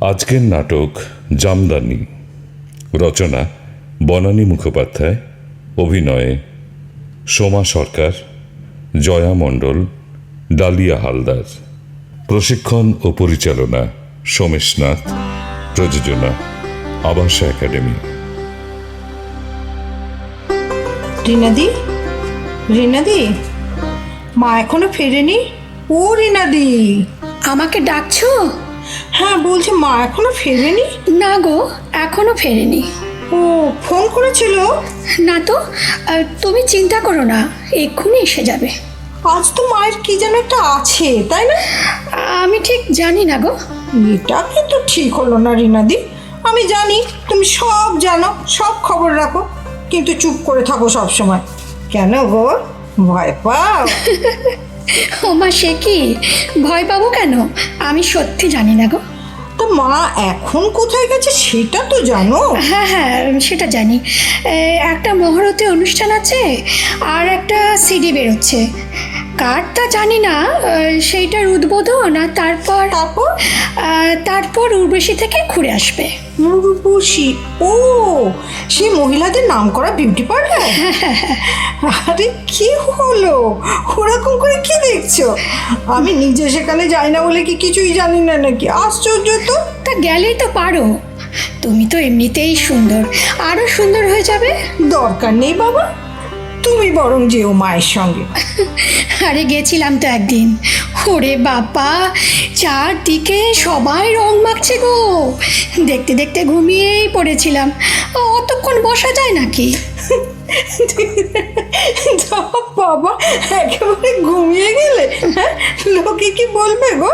আজকের নাটক জামদানি। রচনা বনানী মুখোপাধ্যায় অভিনয়ে সোমা সরকার জয়া মণ্ডল ডালিয়া হালদার। প্রশিক্ষণ ও পরিচালনা সোমেশ নাথ প্রযোজনা আবাসা একাডেমি। রিনাদি? রিনাদি? মা এখনও ফেরেনি? ও রিনাদি! আমাকে ডাকছো? হ্যাঁ বলছি মা এখনও ফেরেনি? না গো এখনও ফেরেনি। ও ফোন করেছিল? না তো তুমি চিন্তা করো না এক্ষুনি এসে যাবে। আজ তো মায়ের কি যেন একটা আছে তাই না? আমি ঠিক জানি না গো। এটা কিন্তু ঠিক হলো না রিনাদি। আমি জানি তুমি সব জানো সব খবর রাখো কিন্তু চুপ করে থাকো সব সময় কেন গো? ভয় পাও? ও মা সে কি? ভয় পাবো কেন? আমি সত্যি জানি না গো। তো মা এখন কোথায় গেছে সেটা তো জানো। হ্যাঁ হ্যাঁ সেটা জানি। একটা মহরতে অনুষ্ঠান আছে আর একটা সিডি বেরোচ্ছে। কারটা জানি না সেইটার উদ্বোধন আর তারপর তারপর? তারপর উর্বশী থেকে ঘুরে আসবে। রূপসী ও সেই মহিলাদের নাম করা বিউটি পার্লার আরে কি হলো? ওরকম করে কি দেখছ? আমি নিজে সেখানে যাই না বলে কি কিছুই জানি না নাকি? আশ্চর্য তো। তা গেলেই তো পারো। তুমি তো এমনিতেই সুন্দর। আরও সুন্দর হয়ে যাবে। দরকার নেই বাবা। তুমি বরং যেও মায়ের সঙ্গে। আরে গেছিলাম তো একদিন। ওরে বাবা, চারদিকে সবাই রং মাখছে গো। দেখতে দেখতে ঘুমিয়েই পড়েছিলাম। অতক্ষণ বসা যায় নাকি? বাবা একেবারে ঘুমিয়ে গেলে? হ্যাঁ? লোকে কি বলবে গো?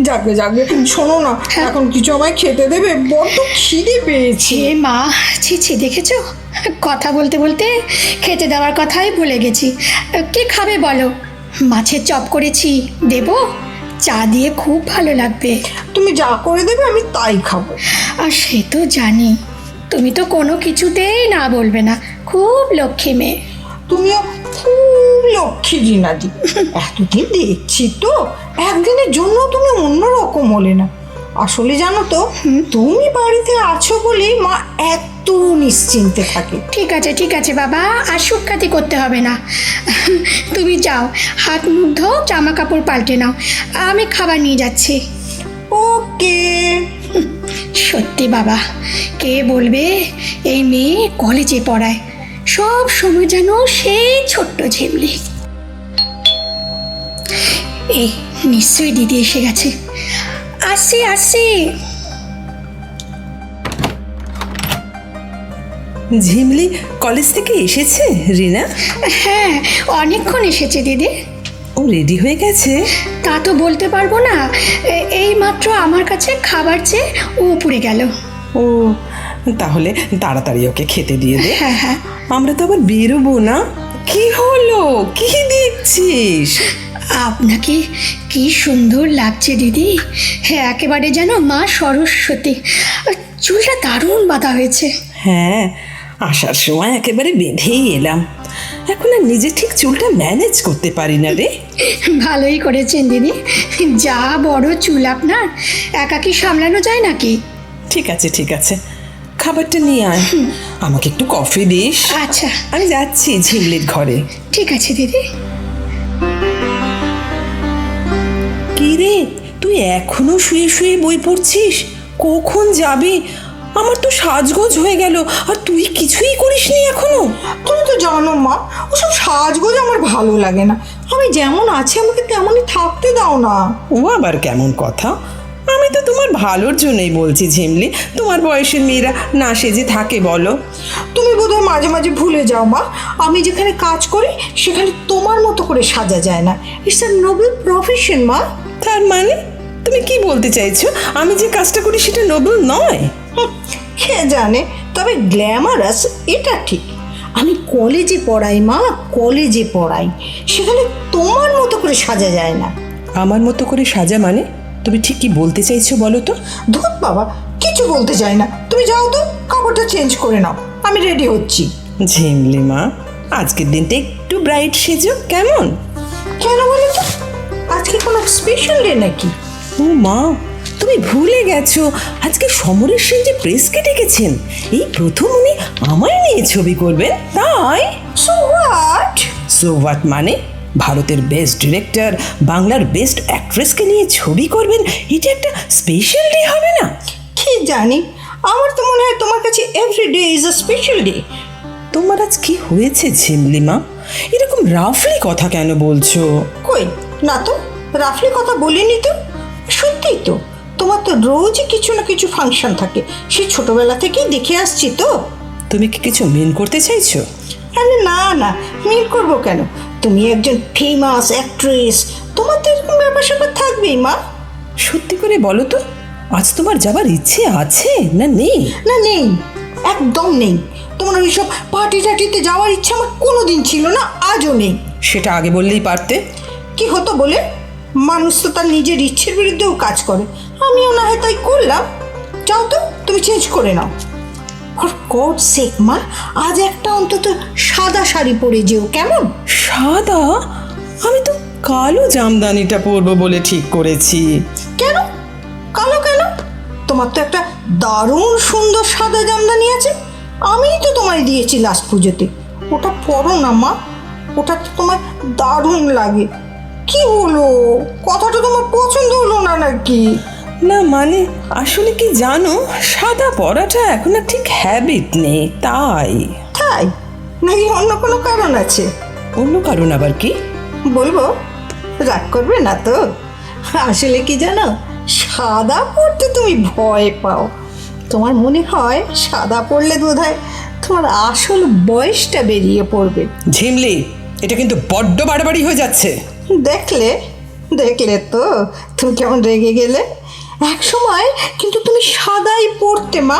যাকে যাকে শোনো না। এখন কিছু আমায় খেতে দেবে? বড্ড খিদে পেয়েছে। মা ছি ছি দেখেছ? কথা বলতে বলতে খেতে দেওয়ার কথাই ভুলে গেছি। কে খাবে বলো? মাছের চপ করেছি দেবো? চা দিয়ে খুব ভালো লাগবে। তুমি যা করে দেবে আমি তাই খাব। আর সে তো জানি। তুমি তো কোনো কিছুতেই না বলবে না। খুব লক্ষ্মী মেয়ে। তুমিও খুব লক্ষ্মী রিনাদি এতদিন দেখছি তো একদিনের জন্য তুমি অন্যরকম হলে না। আসলে জানো তো তুমি বাড়িতে আছো বলেই মা এত নিশ্চিন্তে থাকে। ঠিক আছে ঠিক আছে বাবা আর সুখ্যাতি করতে হবে না। তুমি যাও হাত মুখ ধো জামা কাপড় পাল্টে নাও। আমি খাবার নিয়ে যাচ্ছি। ওকে। সত্যি বাবা কে বলবে? এই মেয়ে কলেজে পড়ায়। সব সময় যেন সেই ছোট্ট ঝিমলি। এই নিশ্চয়ই দিদি এসে গেছে। আসি আসি ঝিমলি কলেজ থেকে এসেছে রিনা? হ্যাঁ অনেকক্ষণ এসেছে দিদি। ও রেডি হয়ে গেছে? তা তো বলতে পারব না। এ- এই মাত্র আমার কাছে খাবার চেয়ে ও উপরে গেল। ও তাহলে তাড়াতাড়ি ওকে খেতে দিয়ে দে। হ্যাঁ হ্যাঁ। আমরা তো আবার বেরোবো না। কি হলো? কি দেখছিস? আপনাকে কি সুন্দর লাগছে দিদি। হ্যাঁ একেবারে যেন মা সরস্বতী। চুলটা দারুণ বাঁধা হয়েছে। হ্যাঁ আসার সময় একেবারে বেঁধেই এলাম। এখন আর নিজে ঠিক চুলটা ম্যানেজ করতে পারি না রে। ভালোই করেছেন দিদি। যা বড় চুল আপনার একাকি সামলানো যায় নাকি? ঠিক আছে ঠিক আছে। খাবারটা নিয়ে আয়। আমাকে একটু কফি দিস। আচ্ছা। আমি যাচ্ছি ঝিমলির ঘরে। ঠিক আছে দিদি। কি রে তুই এখনও শুয়ে শুয়ে বই পড়ছিস? কখন যাবি? আমার তো সাজগোজ হয়ে গেল। আর তুই কিছুই করিসনি এখনও? তুমি তো জানো মা ওসব সাজগোজ আমার ভালো লাগে না। আমি যেমন আছি আমাকে তেমনই থাকতে দাও না। ও আবার কেমন কথা? আমি তো তোমার ভালোর জন্যই বলছি ঝিমলি। তোমার বয়সের মেয়েরা না সেজে থাকে বলো। তুমি বোধহয় মাঝে মাঝে ভুলে যাও মা আমি যেখানে কাজ করি সেখানে তোমার মতো করে সাজা যায় না। ইটস আ নোবেল প্রফেশন মা। তার মানে? তুমি কি বলতে চাইছো? আমি যে কাজটা করি সেটা নোবেল নয়। হুঁ, কে জানে তবে গ্ল্যামারাস এটা ঠিক। আমি কলেজে পড়াই মা কলেজে পড়াই। সেখানে তোমার মতো করে সাজা যায় না। আমার মতো করে সাজা মানে? তুমি ঠিক কি বলতে চাইছো বলো তো? ধুত বাবা কিছু বলতে চাই না। তুমি যাও তো কাপড়টা চেঞ্জ করে নাও। আমি রেডি হচ্ছি। ঝিমলি মা আজকের দিনটা একটু ব্রাইট সেজো কেমন? কেন বলো তো? আজকে কোনো স্পেশাল ডে নাকি? ও মা তুমি ভুলে গেছো। আজকে সমরেশ সেন যে প্রেসকে ডেকেছেন এই প্রথম উনি আমায় নিয়ে ছবি করবেন তাই? সো হোয়াট সো হোয়াট মানে ভারতের বেস্ট ডিরেক্টর বাংলার বেস্ট অ্যাক্ট্রেসকে নিয়ে ছবি করবেন এটা একটা স্পেশাল ডে হবে না? কি জানি আমার তো মনে হয় তোমার কাছে every day is a special day তোমার আজ কি হয়েছে ঝিমলিমা এরকম রাফলি কথা কেন বলছো? কই না তো রাফলি কথা বলিনি তো? সত্যিই তো তোমার তো রোজই কিছু না কিছু ফাংশন থাকে। সে ছোটবেলা থেকেই দেখে আসছি তো। তুমি কি কিছু মেন করতে চাইছো? আরে না না মিল করব কেন? তুমি একজন ফেমাস অ্যাক্ট্রেস তোমার তো এরকম ব্যাপার স্যাপার থাকবেই মা। সত্যি করে বলো তো আজ তোমার যাবার ইচ্ছে আছে না নেই? না নেই একদম নেই। তোমার ওইসব পার্টি টাটিতে যাওয়ার ইচ্ছা আমার কোনো দিন ছিল না আজও নেই। সেটা আগে বললেই পারতে। কি হতো বলে? মানুষ তো তার নিজের ইচ্ছের বিরুদ্ধেও কাজ করে। আমিও না হয় তাই করলাম। যাও তো তুমি চেঞ্জ করে নাও। ফর গড সেক মা আজ একটা অন্তত সাদা শাড়ি পরে যেও কেমন? সাদা? আমি তো কালো জামদানিটা পরবো বলে ঠিক করেছি। কেন? কালো কেন? তোমার তো একটা দারুণ সুন্দর সাদা জামদানি আছে। আমিই তো তোমায় দিয়েছি লাস্ট পুজোতে। ওটা পরো না মা। ওটা তো তোমার দারুণ লাগে। কি হলো? কথাটা তোমার পছন্দ হলো না নাকি? না মানে আসলে কি জানো সাদা পরাটা এখন আর ঠিক হ্যাবিট নেই তাই। তাই? নাকি অন্য কোনো কারণ আছে? অন্য কারণ আবার কি? বলব রাগ করবে না তো। আসলে কি জানো সাদা পড়তে তুমি ভয় পাও। তোমার মনে হয় সাদা পড়লে বোধ হয় তোমার আসল বয়সটা বেরিয়ে পড়বে। ঝিমলি এটা কিন্তু বড্ড বাড়াবাড়ি হয়ে যাচ্ছে। দেখলে দেখলে তো তুমি কেমন রেগে গেলে? এক সময় কিন্তু তুমি সাদাই পড়তে মা।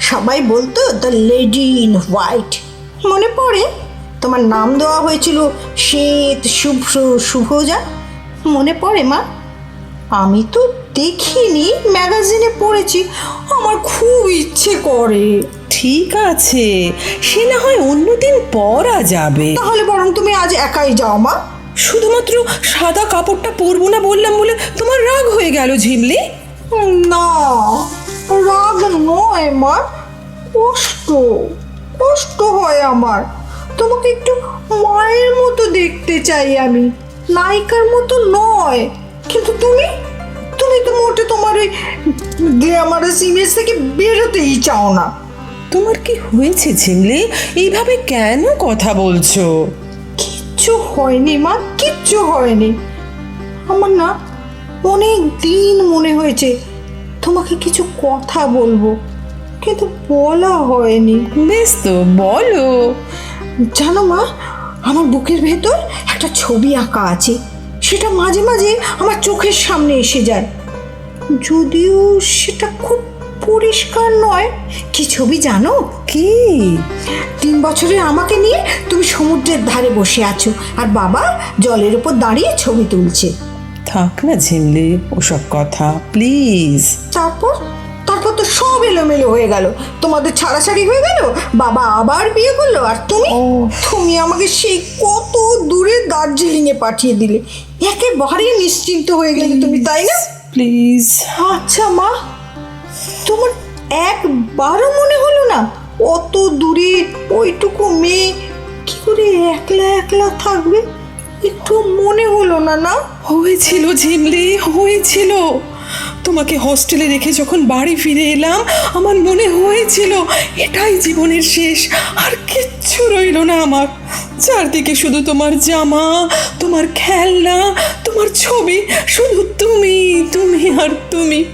সবাই বলতো দ্য লেডি ইন হোয়াইট মনে পড়ে তোমার নাম দেওয়া হয়েছিল শ্বেত শুভ্র শুভজা। মনে পড়ে মা। আমি তো দেখিনি ম্যাগাজিনে পড়েছি। আমার খুব ইচ্ছে করে। ঠিক আছে সে না হয় অন্যদিন পরা যাবে। তাহলে বরং তুমি আজ একাই যাও মা। শুধুমাত্র সাদা কাপড়টা পরবো না বললাম বলে তোমার রাগ হয়ে গেল ঝিমলি? না রাগ নয় মা কষ্ট কষ্ট হয় আমার। তোমাকে একটু মায়ের মতো দেখতে চাই আমি নায়িকার মতো নয়। কিন্তু তুমি তুমি তো মোটে তোমার ওই গ্ল্যামারাস ইমেজ থেকে বেরোতেই চাও না। তোমার কি হয়েছে ঝিমলি? এইভাবে কেন কথা বলছো? কিচ্ছু হয়নি মা কিচ্ছু হয়নি। আমার না অনেক দিন মনে হয়েছে তোমাকে কিছু কথা বলব কিন্তু বলা হয়নি। বেশ তো বলো। জানো মা আমার বুকের ভেতর একটা ছবি আঁকা আছে সেটা মাঝে মাঝে আমার চোখের সামনে এসে যায়। যদিও সেটা খুব পরিষ্কার নয়। কি ছবি জানো? কি? তিন বছরের আমাকে নিয়ে তুমি সমুদ্রের ধারে বসে আছো আর বাবা জলের উপর দাঁড়িয়ে ছবি তুলছে। থাক না ঝিমলি ওসব কথা প্লিজ। তারপর? তারপর তো সব এলোমেলো হয়ে গেল। তোমাদের ছাড়াছাড়ি হয়ে গেল? বাবা আবার বিয়ে করল? আর তুমি? তুমি আমাকে সেই কত দূরে দার্জিলিংয়ে পাঠিয়ে দিলে। একেবারে নিশ্চিন্ত হয়ে গেলে তুমি তাই না? প্লিজ আচ্ছা মা। তোমার একবারও মনে হলো না? অত দূরে ওইটুকু মেয়ে কি করে একলা একলা থাকবে? একটু মনে হলো না না? হয়েছিল ঝিমলি, হয়েছিল। তোমাকে হস্টেলে রেখে যখন বাড়ি ফিরে এলাম, আমার মনে হয়েছিল এটাই জীবনের শেষ। আর কিচ্ছু রইল না আমার। চারদিকে শুধু তোমার জামা, তোমার খেলনা, তোমার ছবি। শুধু তুমি তুমি আর তুমি।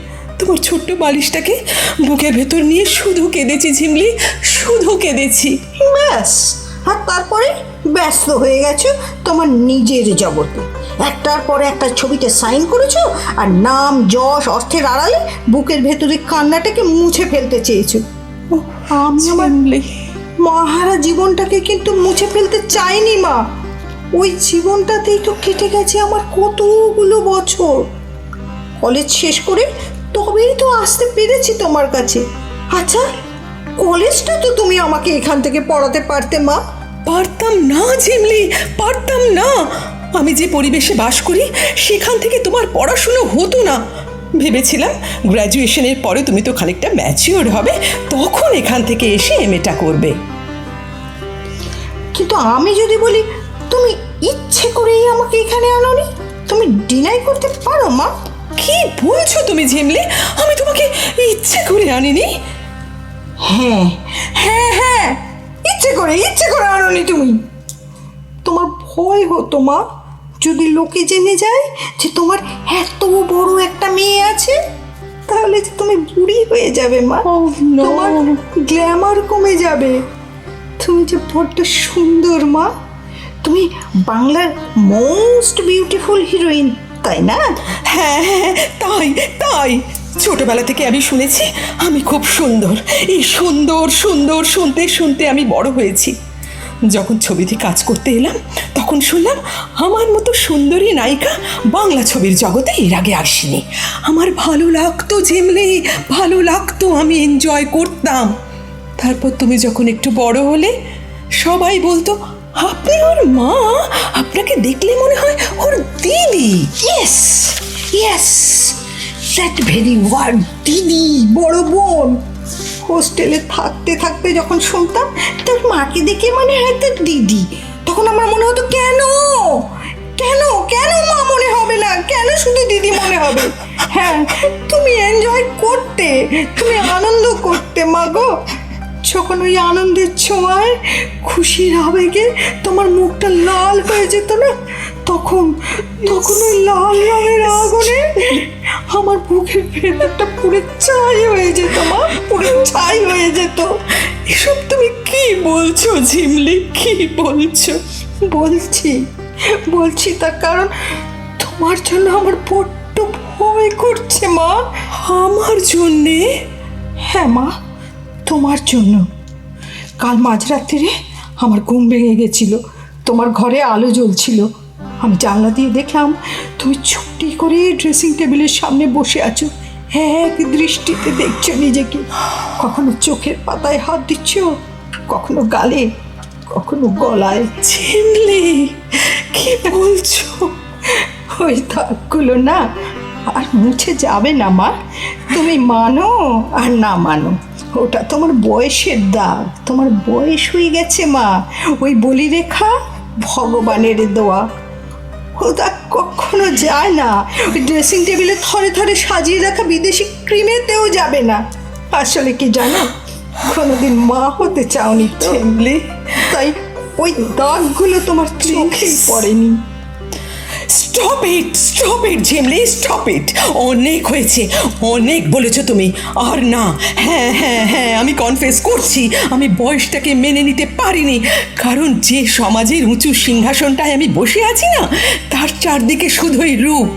তোমার ছোট্ট বালিশটাকে বুকের ভেতর নিয়ে শুধু কেঁদেছি ঝিমলি শুধু কেঁদেছি। ব্যাস। আর তারপরে ব্যস্ত হয়ে গেছো তোমার নিজের জগতে। একটার পরে একটা ছবিতে সাইন করেছ আর নাম যশ অর্থের আড়ালে বুকের ভেতরে কান্নাটাকে মুছে ফেলতে চেয়েছো। আমি আমার মাহারা জীবনটাকে কিন্তু মুছে ফেলতে চাইনি মা। ওই জীবনটাতেই তো কেটে গেছে আমার কতগুলো বছর। কলেজ শেষ করে তবেই তো আসতে পেরেছি তোমার কাছে। আচ্ছা কলেজটা তো তুমি আমাকে এখান থেকে পড়াতে পারতে মা। পারতাম না ঝিমলি পারতাম না। আমি যে পরিবেশে বাস করি সেখান থেকে তোমার পড়াশুনো হতো না। ভেবেছিলাম গ্র্যাজুয়েশনের পরে তুমি তো খানিকটা ম্যাচিওর হবে তখন এখান থেকে এসে এমএটা করবে। কিন্তু আমি যদি বলি তুমি ইচ্ছে করেই আমাকে এখানে আনোনি তুমি ডিনাই করতে পারো মা? কি বলছো তুমি ঝিমলি? আমি তোমাকে ইচ্ছে করে আনিনি। হ্যাঁ। হ্যাঁ হ্যাঁ। ইচ্ছে করে ইচ্ছে করে আনোনি তুমি। তোমার ভয় হতো মা। যদি লোকে জেনে যায় যে তোমার এত বড় একটা মেয়ে আছে তাহলে যে তুমি বুড়ি হয়ে যাবে মা. তোমার গ্ল্যামার কমে যাবে। তুমি যে বড্ড সুন্দর মা। তুমি বাংলার মোস্ট বিউটিফুল হিরোইন তাই না? হ্যাঁ হ্যাঁ তাই তাই। ছোটবেলা থেকে আমি শুনেছি, আমি খুব সুন্দর। এই সুন্দর সুন্দর, শুনতে শুনতে আমি বড় হয়েছি। যখন ছবিতে কাজ করতে এলাম, তখন শুনলাম, আমার মতো সুন্দরী নায়িকা বাংলা ছবির জগতে এর আগে আসেনি। আমার ভালো লাগতো ঝিমলি ভালো লাগতো আমি এনজয় করতাম। তারপর তুমি যখন একটু বড় হলে, সবাই বলতো আপনি ওর মা? আপনাকে দেখলে মনে হয় ওর দিদি। Yes yes that very word didi, বড় বোন। হোস্টেলে থাকতে থাকতে যখন শুনতাম, তোর মাকে দেখে মনে হয় দিদি। তখন আমার মনে হতো, কেন? কেন? কেন মা মনে হবে না? কেন শুধু দিদি মনে হবে? হ্যাঁ তুমি এনজয় করতে, তুমি আনন্দ করতে, মা গো। যখন ওই আনন্দের ছোঁয়ায় খুশির আবেগে তোমার মুখটা লাল হয়ে যেত না? তখন তখন ওই লাল রঙের আগুনে আমার বুকের ভেতরটা পুরো ছাই হয়ে যেত, মা। পুরো ছাই হয়ে যেত। এসব তুমি কি বলছো, ঝিমলি? কি বলছো? বলছি বলছি তার কারণ তোমার জন্য আমার বড্ড ভয় করছে, মা। আমার জন্যে? হ্যাঁ মা। তোমার জন্য। কাল মাঝরাত্রিরে আমার ঘুম ভেঙে গেছিল। তোমার ঘরে আলো জ্বলছিল। আমি জানলা দিয়ে দেখলাম, তুমি ছুটি করে ড্রেসিং টেবিলের সামনে বসে আছো। এক দৃষ্টিতে দেখছ নিজেকে। কখনো চোখের পাতায় হাত দিচ্ছ, কখনো গালে, কখনো গলায় ঝিমলি কি বলছো? ওই দাগগুলো না আর মুছে যাবে না মা। তুমি মানো আর না মানো। ওটা তোমার বয়সের দাগ। তোমার বয়স হয়ে গেছে, মা। ওই বলি রেখা ভগবানের দেওয়া ও দাগ কখনো যায় না। ওই ড্রেসিং টেবিলে থরে থরে সাজিয়ে রাখা বিদেশি ক্রিমেতেও যাবে না। আসলে কি জানো? কোনোদিন মা হতে চাওনি তাই ওই দাগগুলো তোমার চোখেই পড়েনি। Stop it stop it Jhimli stop it অনেক হয়েছে। অনেক বলেছ তুমি। আর না হ্যাঁ হ্যাঁ হ্যাঁ আমি কনফেস করছি, আমি বয়সটাকে মেনে নিতে পারিনি। কারণ যে সমাজের উঁচু সিংহাসনটায় আমি বসে আছি না, তার চারদিকে শুধুই রূপ।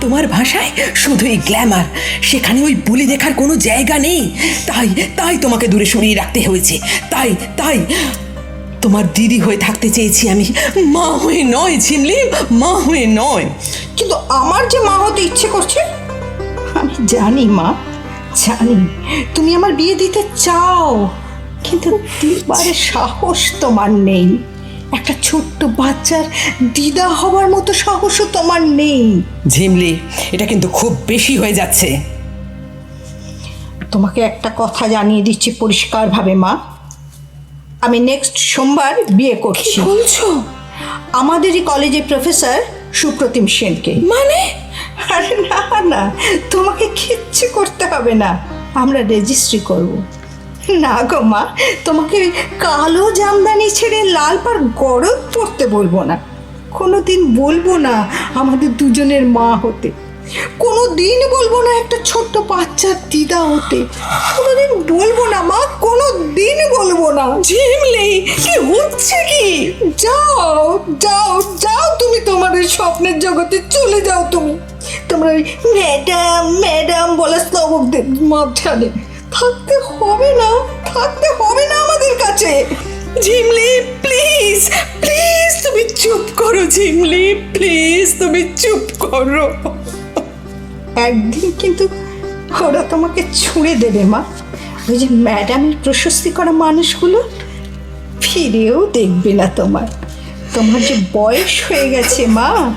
তোমার ভাষায় শুধুই গ্ল্যামার সেখানে ওই বুলি দেখার কোনো জায়গা নেই। তাই তাই তোমাকে দূরে সরিয়ে রাখতে হয়েছে। তাই তাই তোমার দিদি হয়ে থাকতে চেয়েছি আমি। মা হয়ে নয়, ঝিমলি, মা হয়ে নয়। কিন্তু আমার যে মা হতে ইচ্ছে করছে, আমি জানি মা, জানি। তুমি আমার বিয়ে দিতে চাও, কিন্তু দিবারে সাহস তোমার নেই। একটা ছোট্ট বাচ্চার দিদা হওয়ার মতো সাহসও তোমার নেই। ঝিমলি, এটা কিন্তু খুব বেশি হয়ে যাচ্ছে। তোমাকে একটা কথা জানিয়ে দিচ্ছি পরিষ্কারভাবে, মা। আমি নেক্সট সোমবার বিয়ে করছি। বলছো? আমাদেরই কলেজের প্রফেসর সুপ্রতিম সেনকে। মানে? আরে না না তোমাকে কিচ্ছু করতে হবে না। আমরা রেজিস্ট্রি করব। না গো মা তোমাকে কালো জামদানি ছেড়ে লাল পার গরদ পড়তে বলব না। কোনো দিন বলব না আমাদের দুজনের মা হতে। কোনো দিন বলব না একটা ছোট্ট বাচ্চার দিদা হতে কোনো দিন বলব না মা কোনো দিন বলব না। ঝিমলি, কি হচ্ছে কি? যাও যাও যাও তুমি তোমার ওই স্বপ্নের জগতে চলে যাও তুমি। তোমরা ম্যাডাম ম্যাডাম বলে স্তবকদের মাঝখানে। থাকতে হবে না, থাকতে হবে না আমাদের কাছে। ঝিমলি, প্লিজ প্লিজ তুমি চুপ করো ঝিমলি, প্লিজ তুমি চুপ করো। একদিন কিন্তু ওরা তোমাকে ছুঁড়ে দেবে, মা। ওই যে ম্যাডামের প্রশস্তি করা মানুষগুলো ফিরেও দেখবে না তোমার। তোমার যে বয়স হয়ে গেছে, মা,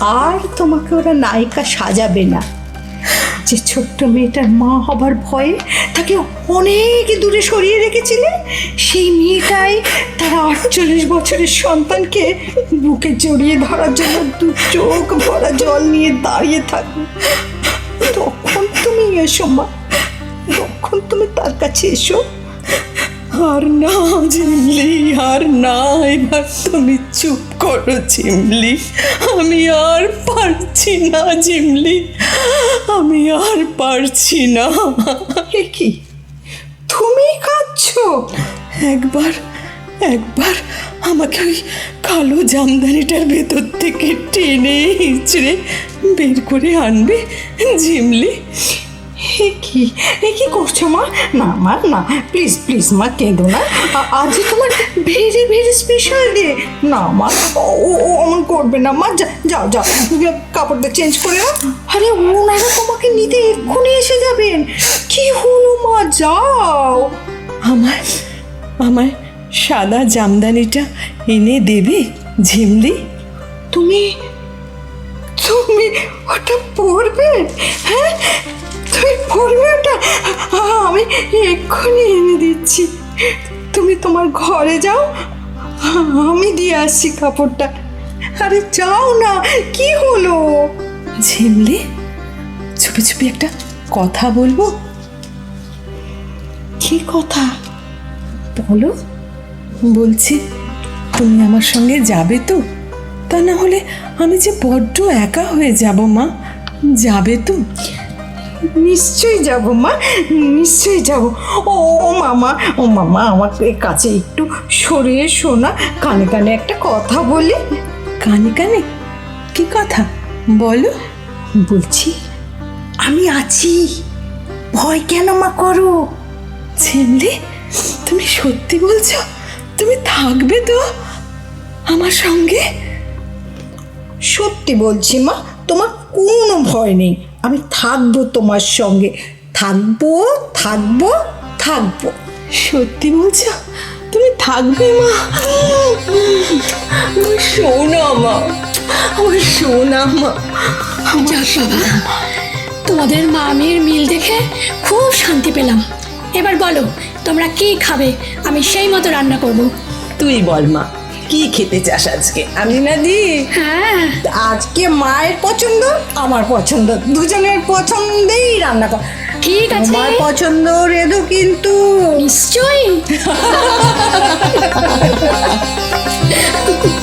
আর তোমাকে ওরা নায়িকা সাজাবে না। যে ছোট্ট মেয়েটার মা হবার ভয়ে তাকে অনেক দূরে সরিয়ে রেখেছিলে? সেই মেয়েটাই তারা আটচল্লিশ বছরের সন্তানকে বুকে জড়িয়ে ধরার জন্য দু চোখ ভরা জল নিয়ে দাঁড়িয়ে থাকবে। তখন তুমি এসো মা। তখন তুমি তার কাছে এসো। আর না ঝিমলি আর না এবার তুমি চুপ করো ঝিমলি আমি আর পারছি না ঝিমলি আমি আর পারছি না। কি? তুমি কাঁদছো? একবার একবার আমাকে ওই কালো জামদানিটার ভেতর থেকে টেনে হিঁচড়ে বের করে আনবে ঝিমলি এ কি? এ কি করছ মা? না মা না। প্লিজ প্লিজ মা কেঁদো না। আজ তোমার ভেরি ভেরি স্পেশাল ডে না মা ও অমন করবে না। মা যাও যাও। কাপড়টা চেঞ্জ করে নাও। আরে ওনারা তোমাকে নিতে এক্ষুনি এসে যাবেন। কি হলো মা? যাও। আমায় আমায় সাদা জামদানিটা এনে দেবে ঝিমলি? তুমি তুমি ওটা পরবে? হ্যাঁ? তুমি পরবে ওটা? আমি এক্ষুনি এনে দিচ্ছি। তুমি তোমার ঘরে যাও। আমি দিয়ে আসছি কাপড়টা। আরে যাও না কি হলো? ঝিমলি চুপি চুপি একটা কথা বলব? কি কথা? বলো বলছি তুমি আমার সঙ্গে যাবে তো? তা না হলে আমি যে বড্ড একা হয়ে যাব মা যাবে তো? নিশ্চয়ই যাব মা। নিশ্চয়ই যাব। ও ও মামা ও মামা আমার কাছে একটু সরিয়ে শোনা। কানে কানে একটা কথা বলি। কানে কানে? কি কথা? বলো। বলছি আমি আছি। ভয় কেন মা করো? ঝিমলি তুমি সত্যি বলছো? তুমি থাকবে তো আমার সঙ্গে? সত্যি বলছি মা তোমার কোনো ভয় নেই। আমি থাকব তোমার সঙ্গে। থাকব থাকব থাকব। সত্যি বলছো? তুমি থাকবে মা? আমার সোনা মা। আমার সোনা মা। যাক বাবা। তোমাদের মা মেয়ের মিল দেখে খুব শান্তি পেলাম। এবার বলো তোমরা কি খাবে? আমি সেই মতো রান্না করব। তুই বল মা। কি খেতে চাস আজকে? আমি না দি? হ্যাঁ। আজকে মায়ের পছন্দ আমার পছন্দ। দুজনের পছন্দেই রান্না কর। ঠিক আছে। আমার পছন্দ রেদু কিন্তু। নিশ্চয়ই।